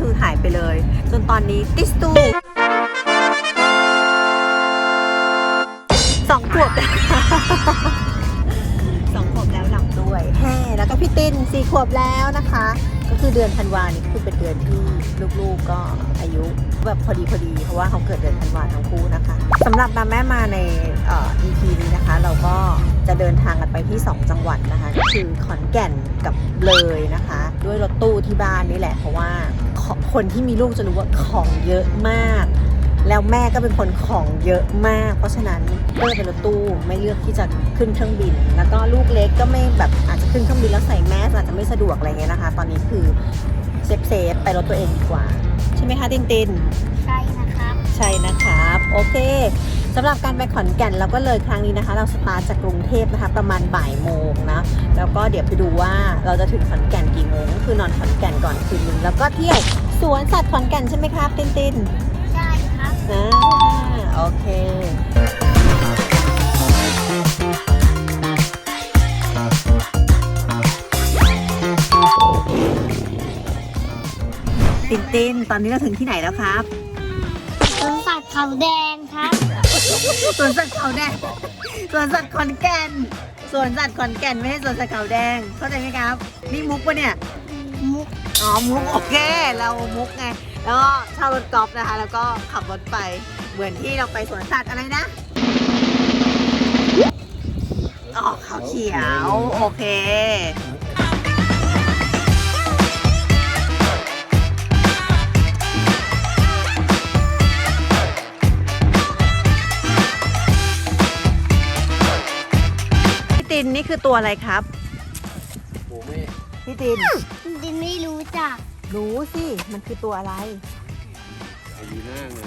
คือหายไปเลย จนตอนนี้ติสตูสองขวบแล้วสองขวบแล้วหลับด้วยแฮ่แล้วก็พี่ติ้นสี่ขวบแล้วนะคะ ก็คือเดือนธันวานี่คือเป็นเดือนที่ลูกๆก็อายุแบบพอดีพอดีเพราะว่าเขาเกิดเดือนธันวาทั้งคู่นะคะสำหรับตาแม่มาในเอ่อ EP นี้นะคะ เราก็จะเดินทางกันไปที่ 2 จังหวัดนะคะคือขอนแก่นกับเลยนะคะ ด้วยรถตู้ที่บ้านนี่แหละเพราะว่า คนที่มีลูกจะรู้ว่าของเยอะมาก แล้วแม่ก็เป็นคนของเยอะมาก เพราะฉะนั้นเลือกเป็นรถตู้ไม่เลือกที่จะขึ้นเครื่องบิน แล้วก็ลูกเล็กก็ไม่แบบอาจจะขึ้นเครื่องบินแล้วใส่แมสอาจจะไม่สะดวกอะไรเงี้ยนะคะ ตอนนี้คือเซฟเซฟๆไปรถตัวเองดีกว่า ใช่ไหมคะตินตินใช่นะครับใช่นะครับโอเคสำหรับการไปขอนแก่นเราก็เลยครั้งนี้นะคะ เราสตาร์ทจากกรุงเทพนะคะ ประมาณบ่ายโมงนะแล้วก็เดี๋ยวไปดูว่าเราจะถึงขอนแก่นกี่โมงก็คือนอนขอนแก่นก่อนคืนนึงแล้วก็เที่ยว สวนสัตว์ขอนแก่นใช่ไหมครับ ตินตินใช่ครับอ่าโอเค ตินตินตอนนี้เราถึงที่ไหนแล้วครับสวนสัตว์เขาแดงครับสวนสัตว์เขาแดงสวนสัตว์ขอนแก่นสวนสัตว์ขอนแก่นไม่ใช่สวนสัตว์เขาแดง เข้าใจไหมครับ นี่มุกปะเนี่ย มุกอ๋อมุกโอเคเรามุกไงแล้วก็เช่ารถกอล์ฟนะคะ แล้วก็ขับรถไปเหมือนที่เราไปสวนสัตว์อะไรนะอ๋อเขาวเขียวโอเคพี่ตินนี่คือตัวอะไรครับหมูไม่ พี่ติน ดินไม่รู้จักรู้สิ มันคือตัวอะไร อายุหน้าไง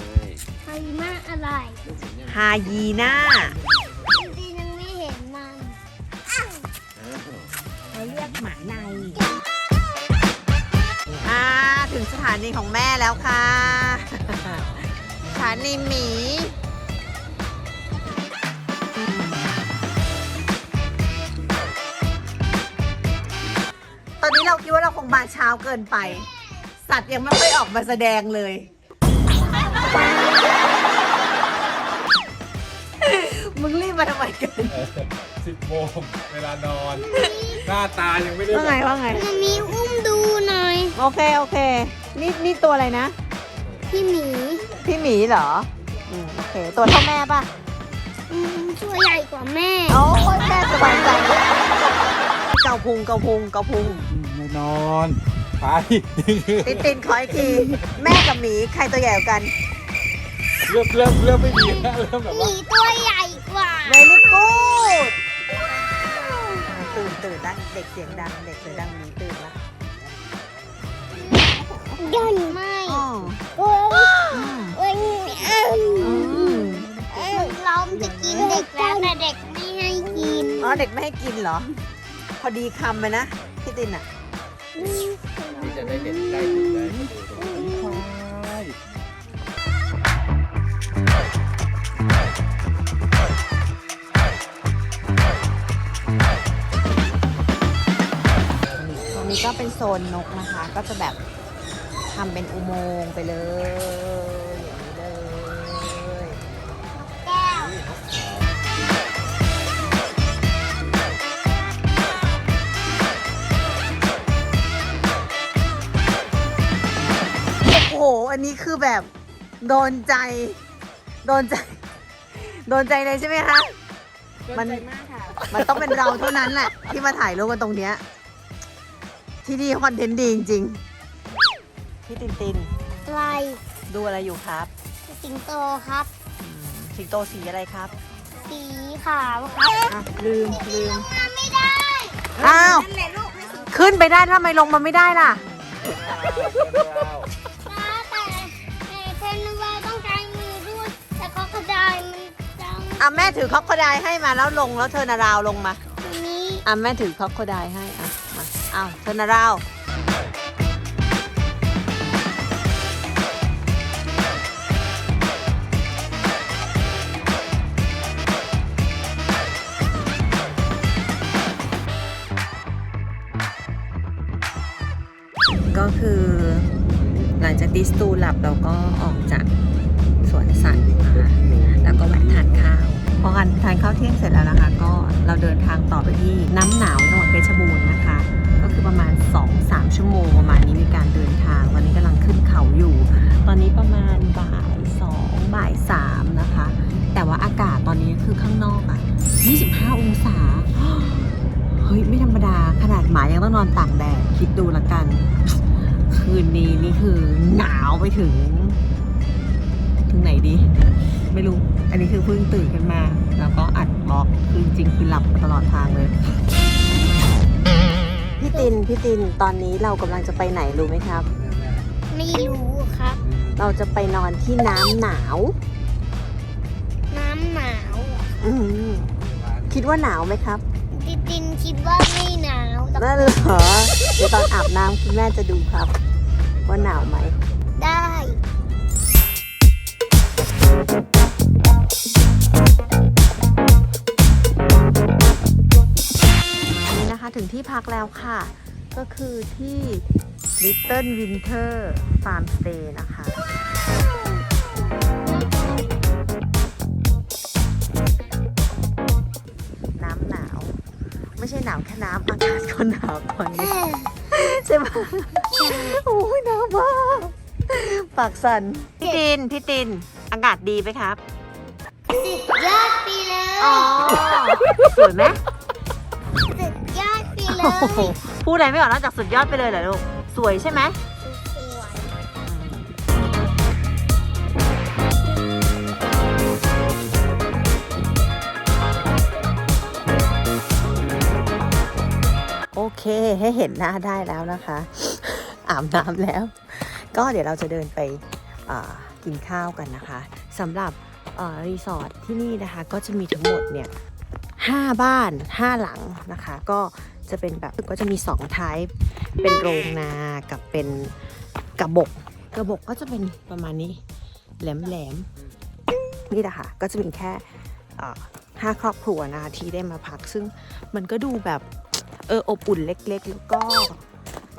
ใครมากอะไรฮายีน่า ดินยังไม่เห็นมันอ้าวเขาเรียกหมาในอ่าถึงสถานีของแม่แล้วค่ะ สถานีหมี เราคงมาเช้าเกินไป สัตว์ยังไม่ค่อยออกมาแสดงเลย มึงรีบมาทำไมกัน สิบโมงเวลานอน หน้าตายังไม่ได้ว่าไงว่าไง มันมีอุ้มดูหน่อย โอเค โอเค นี่นี่ตัวอะไรนะ พี่หมีพี่หมีเหรออืมโอเค ตัวเท่าแม่ป่ะ อืมตัวใหญ่กว่าแม่ โอ้ยแม่สบายใจ เกาพุงเกาพุงเกาพุงไม่นอนไปตินตินขออีกที แม่กับหมีใครตัวใหญ่กว่ากันเริ่มเริ่มเริ่มไม่ดีแล้วเริ่มแบบหว่า มีตัวใหญ่กว่า very good ตื่นตื่นนะเด็กเสียงดังเด็กเสียงดังหมีตื่นละยันไม่อ๋อโอ้ยอืมโอ้ยอืมอืมมันล้อมจะกินเด็กแล้วแต่เด็กไม่ให้กิน อ๋อเด็กไม่ให้กินเหรอพ อดีคำไปนะพี่ตินอะที่จะได้เห็นได้ถึงได้ก็ดูใช่ตรงนี้ก็เป็นโซนนกนะคะ ก็จะแบบทำเป็นอุโมงค์ไปเลย โอ้โหอันนี้คือแบบโดนใจ โดนใจ โดนใจเลยใช่ไหมคะ มันมันต้องเป็นเราเท่านั้นแหละที่มาถ่ายรูปกันตรงเนี้ย ที่นี่คอนเทนต์ดีจริงๆพี่ตินตินลายดูอะไรอยู่ครับสิงโตครับ อืมสิงโตสีอะไรครับสีขาวครับอะลืมลืมไม่ได้อ้าวขึ้นไปได้ทำไมลงมาไม่ได้ล่ะแต่ อะแม่ถือคอกโคไดให้มาแล้วลงแล้วเธอนาราวลงมานี้อะแม่ถือคอกโคไดให้อะมาอ้าวเธอนาราวก็คือหลังจากดิสตูหลับเราก็ออกจากสวนสัตว์นะะแล้วก็แวะทานข้าว พอทานทานข้าวเที่ยงเสร็จแล้วนะคะ ก็เราเดินทางต่อไปที่น้ำหนาวจังหวัดเพชรบูรณ์นะคะ ก็คือประมาณ 2-3 ชั่วโมงประมาณนี้มีการเดินทางตอนนี้กำลังขึ้นเขาอยู่ ตอนนี้ประมาณบ่าย2บ่าย3นะคะ แต่ว่าอากาศตอนนี้คือข้างนอกอะ25 องศา เฮ้ย ไม่ธรรมดา ขนาดหมายังต้องนอนตากแดด คิดดูละกัน คืนนี้นี่คือหนาวไปถึง ถึงไหนดี ไม่รู้ อันนี้คือเพิ่งตื่นขึ้นมา แล้วก็อัดบล็อกคือจริงๆคือหลับมาตลอดทางเลย พี่ติน พี่ติน ตอนนี้เรากำลังจะไปไหนรู้ไหมครับ ไม่รู้ครับ เราจะไปนอนที่น้ำหนาว น้ำหนาวอืมคิดว่าหนาวไหมครับติตินคิดว่าไม่หนาวแต่นั่นเหรอเดี๋ยวตอนอาบน้ำคุณแม่จะดูครับ ว่าหนาวไหม ได้อั ที่พักแล้วค่ะ ก็คือที่ Little Winter Farm Stay นะคะน้ำหนาว ไม่ใช่หนาวแค่น้ำอากาศก็หนาวตอนนี้ใช่ไหมโอ้ยหนาวมากปากสั่นพี่ตินพี่ตินอากาศดีไหมครับสุดยอดไปเลย อ๋อ สวยไหม พูดอะไรไม่ออกนอกจากสุดยอดไปเลยเหรอลูก สวยใช่ไหมสวยโอเค ให้เห็นหน้าได้แล้วนะคะ อาบน้ำแล้ว ก็เดี๋ยวเราจะเดินไปกินข้าวกันนะคะสำหรับรีสอร์ทที่นี่นะคะ ก็จะมีทั้งหมดเนี่ยห้าบ้านห้าหลังนะคะ ก็ จะเป็นแบบก็จะมีสองทป์เป็นโรงนากับเป็นกระบก กระบกก็จะเป็นประมาณนี้แหลมๆนี่แหละค่ะก็จะมีแค่ห้าครอบครัวนะคะที่ได้มาพัก ซึ่งมันก็ดูแบบเอออบอุ่นเล็กๆ แล้วก็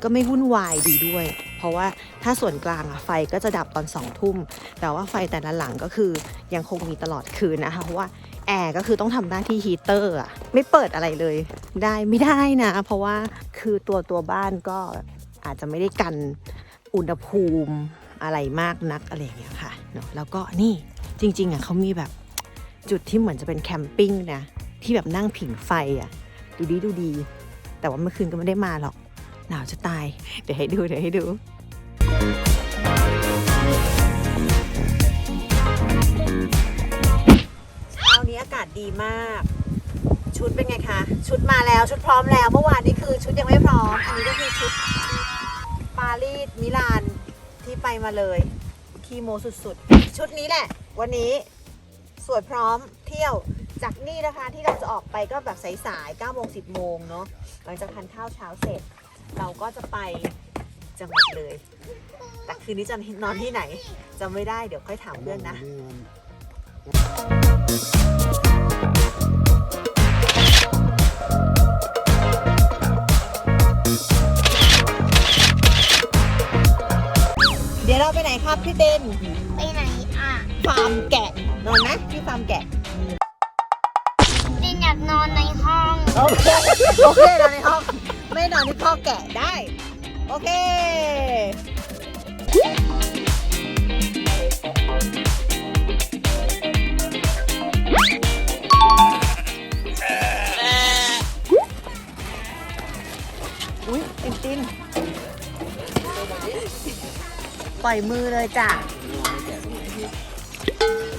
ก็ไม่วุ่นวายดีด้วย เพราะว่าถ้าส่วนกลางอะไฟก็จะดับตอนสองทุ่ม แต่ว่าไฟแต่ละหลังก็คือยังคงมีตลอดคืนนะคะเพราะว่า แอร์ก็คือต้องทำหน้าที่ฮีเตอร์อะไม่เปิดอะไรเลย ได้ไม่ได้นะ เพราะว่าคือตัวตัวบ้านก็อาจจะไม่ได้กันอุณหภูมิอะไรมากนักอะไรอย่างเงี้ยค่ะเนาะแล้วก็นี่จริงๆอะเขามีแบบจุดที่เหมือนจะเป็นแคมปิ้งนะที่แบบนั่งผิงไฟอะดูดีดูดี แต่ว่าเมื่อคืนก็ไม่ได้มาหรอก หนาวจะตาย เดี๋ยวให้ดูเดี๋ยวให้ดู ดีมาก ชุดเป็นไงคะ ชุดมาแล้วชุดพร้อมแล้ว เมื่อวานนี้คือชุดยังไม่พร้อม อันนี้ก็คือชุดปารีสมิลานที่ไปมาเลยคีโมสุดๆ ชุดนี้แหละ วันนี้สวยพร้อมเที่ยวจากนี่นะคะที่เราจะออกไปก็แบบสายๆ9โมง10 โมงเนาะหลังจากทานข้าวเช้าเสร็จ เราก็จะไปจังหวัดเลย แต่คืนนี้จะนอนที่ไหนจำไม่ได้เดี๋ยวค่อยถามเพื่อนนะ ไปไหนครับพี่เต้นไปไหนอะฟาร์มแกะนอนนะที่ฟาร์มแกะตินอยากนอนในห้องโอเคโอเคนอนในห้อง ไม่นอนที่พ่อแกะได้ โอเค ปล่อยมือเลยจ้ะ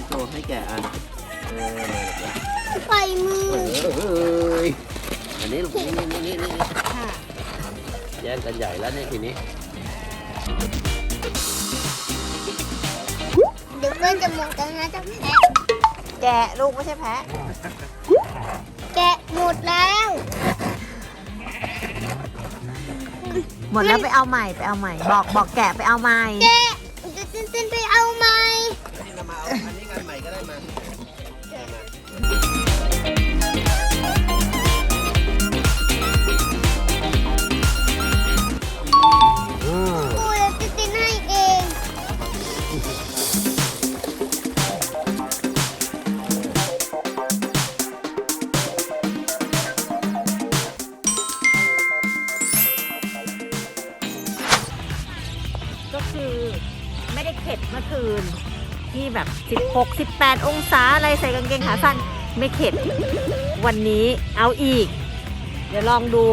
โชว์ให้แกะอะเออ ปล่อยมือเอ้ยอันนี้ลูกนี่นี่นี่นี่ค่ะแย่งกันใหญ่แล้วเนี่ยทีนี้เดี๋ยวก็จะหมดแล้วนะจะแพะแกะลูกไม่ใช่แพะแกะหมดแล้ว หมดแล้วไปเอาใหม่ไปเอาใหม่ บอกบอกแกะไปเอาใหม่ แกะ 68 องศาอะไรใส่กางเกงขาสั้นไม่เข็ด วันนี้เอาอีก เดี๋ยวลองดู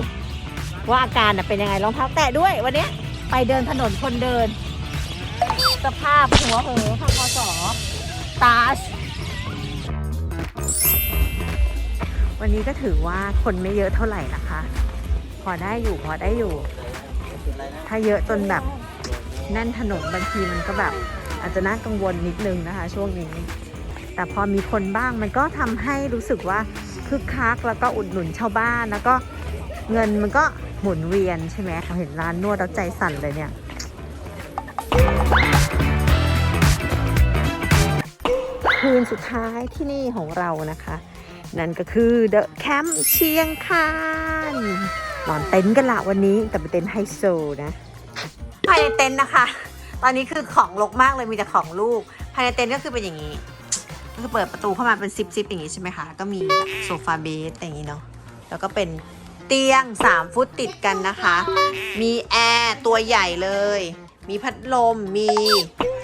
ว่าอาการเป็นยังไงรองเท้าแตะด้วย วันนี้ไปเดินถนนคนเดิน สภาพหัวเหอข้างคอสอตาชวันนี้ก็ถือว่าคนไม่เยอะเท่าไหร่นะคะ พอได้อยู่พอได้อยู่ ถ้าเยอะจนแบบแน่นถนนบางทีมันก็แบบ อาจจะน่ากังวลนิดนึงนะคะ ช่วงนี้ แต่พอมีคนบ้างมันก็ทำให้รู้สึกว่าคึกคักแล้วก็อุดหนุนชาวบ้านแล้วก็เงินมันก็หมุนเวียนใช่ไหมเห็นร้านนวดแล้วใจสั่นเลยเนี่ยคืนสุดท้ายที่นี่ของเรานะคะ นั่นก็คือเดอะแคมป์เชียงคานนอนเต็นท์กันละวันนี้แต่เป็นเต็นท์ไฮโซนะภายในเต็นท์นะคะ ตอนนี้คือของรกมากเลยมีแต่ของลูก ภายในเต็นท์ก็คือเป็นอย่างนี้ ก็คือเปิดประตูเข้ามาเป็นซิปซิปอย่างนี้ใช่ไหมคะ ก็มีแบบโซฟาเบสอย่างนี้เนาะ แล้วก็เป็นเตียง 3 ฟุตติดกันนะคะ มีแอร์ตัวใหญ่เลย มีพัดลม มี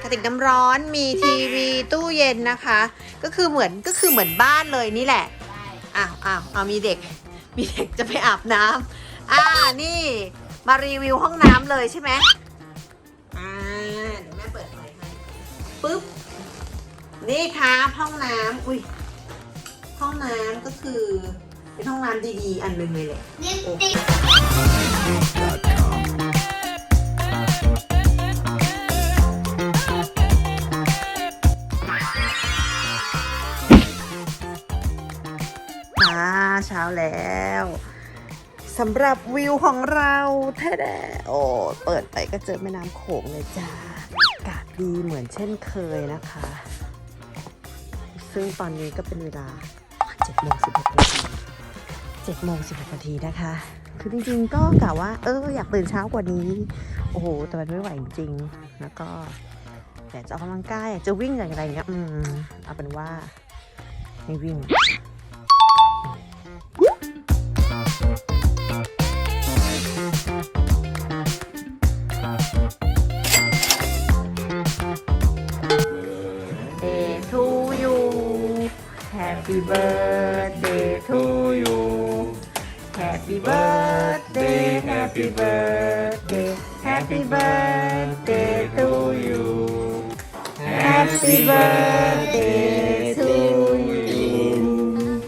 กระติกน้ำร้อน มีทีวี ตู้เย็นนะคะ ก็คือเหมือนก็คือเหมือนบ้านเลยนี่แหละ อ้าวอ้าวเอามีเด็ก มีเด็กจะไปอาบน้ำอ่านี่ มารีวิวห้องน้ำเลยใช่ไหม ปึ๊บ นี่ครับห้องน้ำอุ้ย ห้องน้ำก็คือ เป็นห้องน้ำดีๆ อันหนึ่งเลยแหละลิปสติกอ่าเช้าแล้วสำหรับวิวของเราแท้แดโอ้ เปิดไปก็เจอแม่น้ำโขงเลยจ้า ดีเหมือนเช่นเคยนะคะ ซึ่งตอนนี้ก็เป็นเวลา7โมง16นาที7โมง16นาทีนะคะ คือจริงๆก็กะว่า เอออยากตื่นเช้ากว่านี้ โอ้โห แต่มันไม่ไหวจริงๆ แล้วก็อยากจะออกกำลังกายอยากจะวิ่งอย่างไรเงี้ย อืม เอาเป็นว่าไม่วิ่ง Happy birthday to you Happy birthday Happy birthday Happy birthday to you Happy birthday to you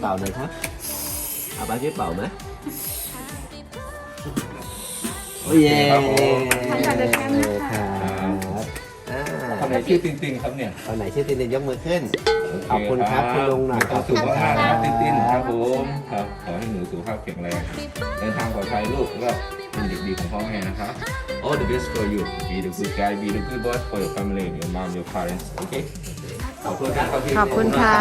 เป่าหน่อยครับเอาไป ไหนชื่อตินตินครับเนี่ยคนไหนชื่อตินตินยกมือขึ้น ขอบคุณครับคุณลุงหน่อยขอบคุณมากนะครับตินตินครับผมครับขอให้หนูสุขภาพแข็งแรงเดินทางปลอดภัยลูกแล้วก็เป็นเด็กดีของพ่อแม่นะครับ All the best for you be the good guy be the good boss for your family your mom your parents okay ขอบคุณครับขอบคุณค่ะ